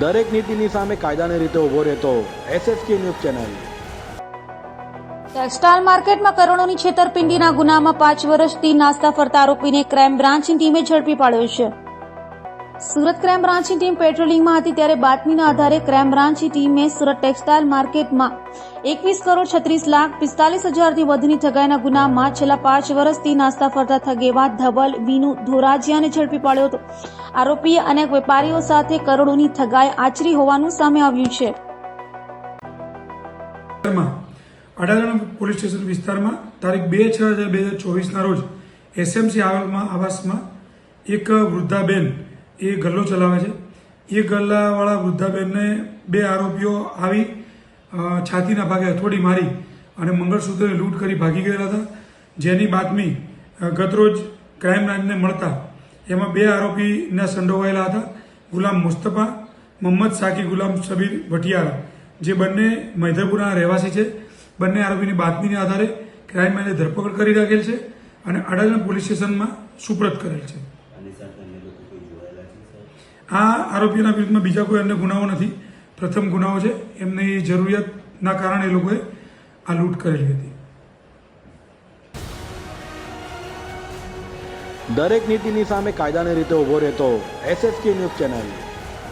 દરેક નીતિની સામે કાયદાની રીતે ઊભો રહેતો એસએસકે ન્યૂઝ ચેનલ. ટેક્સટાઇલ માર્કેટમાં કરોડોની છેતરપિંડીના ગુનામાં પાંચ વર્ષથી નાસ્તા ફરતા આરોપીને ક્રાઇમ બ્રાન્ચની ટીમે ઝડપી પાડ્યો છે. સુરત ક્રાઇમ બ્રાન્ચની ટીમ પેટ્રોલિંગમાં હતી ત્યારે બાતમીના આધારે ક્રાઇમ બ્રાન્ચની ટીમે સુરત ટેક્સટાઇલ માર્કેટમાં એકવીસ કરોડ છત્રીસ લાખ પિસ્તાલીસ હજારથી વધુની ઠગાઈના ગુનામાં છેલ્લા પાંચ વર્ષથી નાસ્તા ફરતા થગેવા ધવલ, વિનુ ધોરાજીયાને ઝડપી પાડ્યો હતો. આરોપીએ અનેક વેપારીઓ સાથે કરોડોની ઠગાઈ આચરી હોવાનું સામે આવ્યું છે. પોલીસ સ્ટેશન વિસ્તારમાં તારીખ બે છ હજાર બે હજાર ચોવીસના રોજ એસએમસી આવાસમાં એક વૃદ્ધાબેન એ ગલ્લો ચલાવે છે. એ ગલ્લાવાળા વૃદ્ધાબેનને બે આરોપીઓ આવી છાતીના ભાગે હથોડી મારી અને મંગળસૂત્રને લૂંટ કરી ભાગી ગયેલા હતા. જેની બાતમી ગતરોજ ક્રાઇમ બ્રાન્ચને મળતા એમાં બે આરોપીના સંડોવાયેલા હતા. ગુલામ મુસ્તફા મોહમ્મદ સાકી, ગુલામ સબીર ભટિયારા જે બંને મૈધરપુરાના રહેવાસી છે. બંને આરોપીની બાતમીના આધારે ક્રાઇમ બ્રાન્ચે ધરપકડ કરી રાખેલ છે અને અડાજણ પોલીસ સ્ટેશનમાં સુપ્રત કરેલ છે આની સાથે અન્ય લોકો કોઈ જોડાયેલા છે સર આ આરોપીઓના વિરુદ્ધમાં બીજા કોઈ અન્ય ગુનાઓ નથી. પ્રથમ ગુનાઓ છે. એમની જરૂરિયાતના કારણે એ લોકોએ આ લૂંટ કરેલી હતી. દરેક નીતિની સામે કાયદાની રીતે ઊભો રહેતો એસએસકે ન્યૂઝ ચેનલ.